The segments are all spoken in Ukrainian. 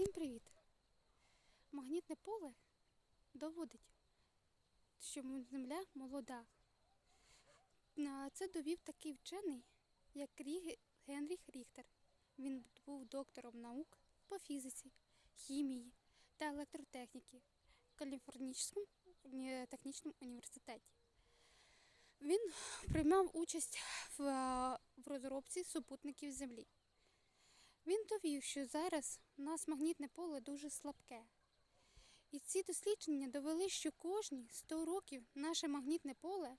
Всім привіт! Магнітне поле доводить, що Земля молода. Це довів такий вчений, як Генріх Ріхтер. Він був доктором наук по фізиці, хімії та електротехніки в Каліфорнійському технічному університеті. Він приймав участь в розробці супутників Землі. Він довів, що зараз у нас магнітне поле дуже слабке. І ці дослідження довели, що кожні 100 років наше магнітне поле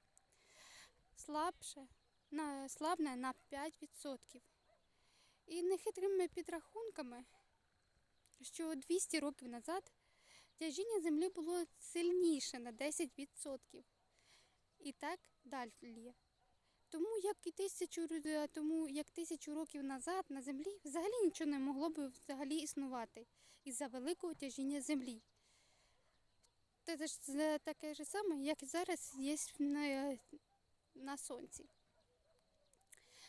слабше, на, слабне на 5%. І нехитрими підрахунками, що 200 років назад тяжіння Землі було сильніше на 10%. І так далі. Тому як і тисячу тому як тисячу років назад на землі взагалі нічого не могло б взагалі існувати із-за великого тяжіння землі. Це ж таке ж саме, як і зараз є на, на сонці.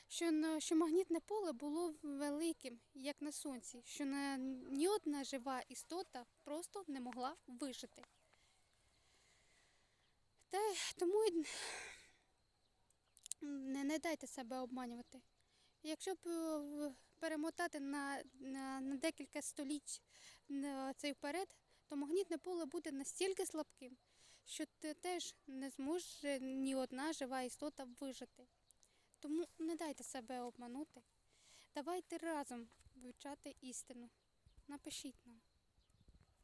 Що, що магнітне поле було великим, як на сонці, що на, ні одна жива істота просто не могла вижити. Та тому не, не дайте себе обманювати. Якщо б е, перемотати на, на, на декілька століть цей вперед, то магнітне поле буде настільки слабким, що те- теж не зможе ні одна жива істота вижити. Тому не дайте себе обманути. Давайте разом вивчати істину. Напишіть нам.